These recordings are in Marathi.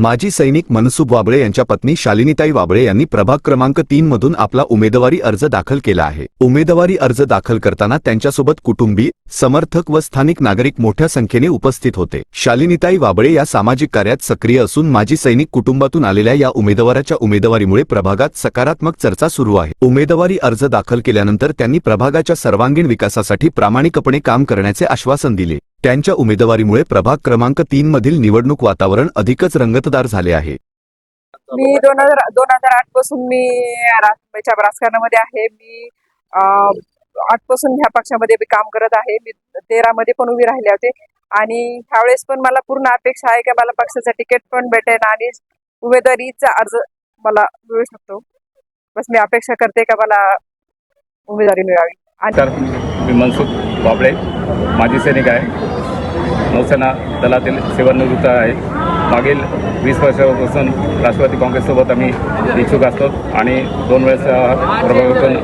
माजी सैनिक मनसुब वाबळे यांच्या पत्नी शालिनीताई वाबळे यांनी प्रभाग क्रमांक तीन मधून आपला उमेदवारी अर्ज दाखल केला आहे. उमेदवारी अर्ज दाखल करताना त्यांच्यासोबत कुटुंबी समर्थक व स्थानिक नागरिक मोठ्या संख्येने उपस्थित होते. शालिनीताई वाबळे या सामाजिक कार्यात सक्रिय असून माजी सैनिक कुटुंबातून आलेल्या या उमेदवाराच्या उमेदवारीमुळे प्रभागात सकारात्मक चर्चा सुरू आहे. उमेदवारी अर्ज दाखल केल्यानंतर त्यांनी प्रभागाच्या सर्वांगीण विकासासाठी प्रामाणिकपणे काम करण्याचे आश्वासन दिले. त्यांच्या उमेदवारीमुळे प्रभाग क्रमांक तीन मधील निवडणूक वातावरण अधिकच रंगतदार झाले आहे. मी दोन हजार दोन हजार आठपासून मी राजकारणामध्ये आहे. मी आठपासून ह्या पक्षामध्ये मी काम करत आहे. मी तेरा मध्ये पण उभी राहिले होते. आणि ह्यावेळेस पण मला पूर्ण अपेक्षा आहे की मला पक्षाचं तिकीट पण भेटेल आणि उमेदवारीचा अर्ज मला मिळू शकतो. बस मी अपेक्षा करते का मला उमेदवारी मिळावी. आणि मी मनसुख बाबळे माजी सैनिक आहे. नौसेना दलातील सेवानिवृत्त आहे. मागील वीस वर्षापासून राष्ट्रवादी काँग्रेससोबत आम्ही इच्छुक असतो आणि दोन वेळेस प्रभागातून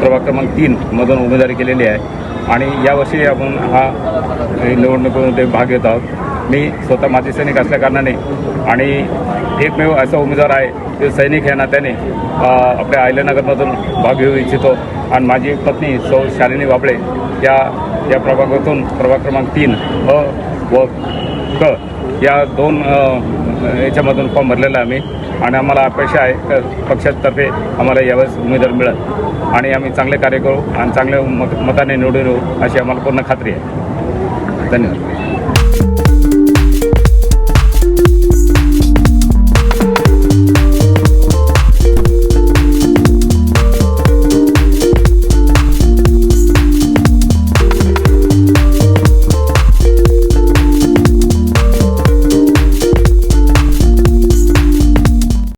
प्रभाग क्रमांक तीनमधून उमेदवारी केलेली आहे. आणि यावर्षी आपण हा निवडणुकीमध्ये भाग घेत आहोत. मी स्वतः माजी सैनिक असल्याकारणाने आणि एकमेव असा उमेदवार आहे जो सैनिक या नात्याने आपल्या अहिल्यानगरमधून भाग घेऊ इच्छितो. आणि माझी पत्नी सौ शालिनी वाबळे या या प्रभागातून प्रभाग क्रमांक तीन अ व क या दोन याच्यामधून फॉर्म भरलेला आहे आम्ही. आणि आम्हाला अपेक्षा आहे पक्षातर्फे आम्हाला यावेळेस उमेदवार मिळत आणि आम्ही चांगले कार्य करू आणि चांगल्या मत मताने निवडून येऊ अशी आम्हाला पूर्ण खात्री आहे. धन्यवाद.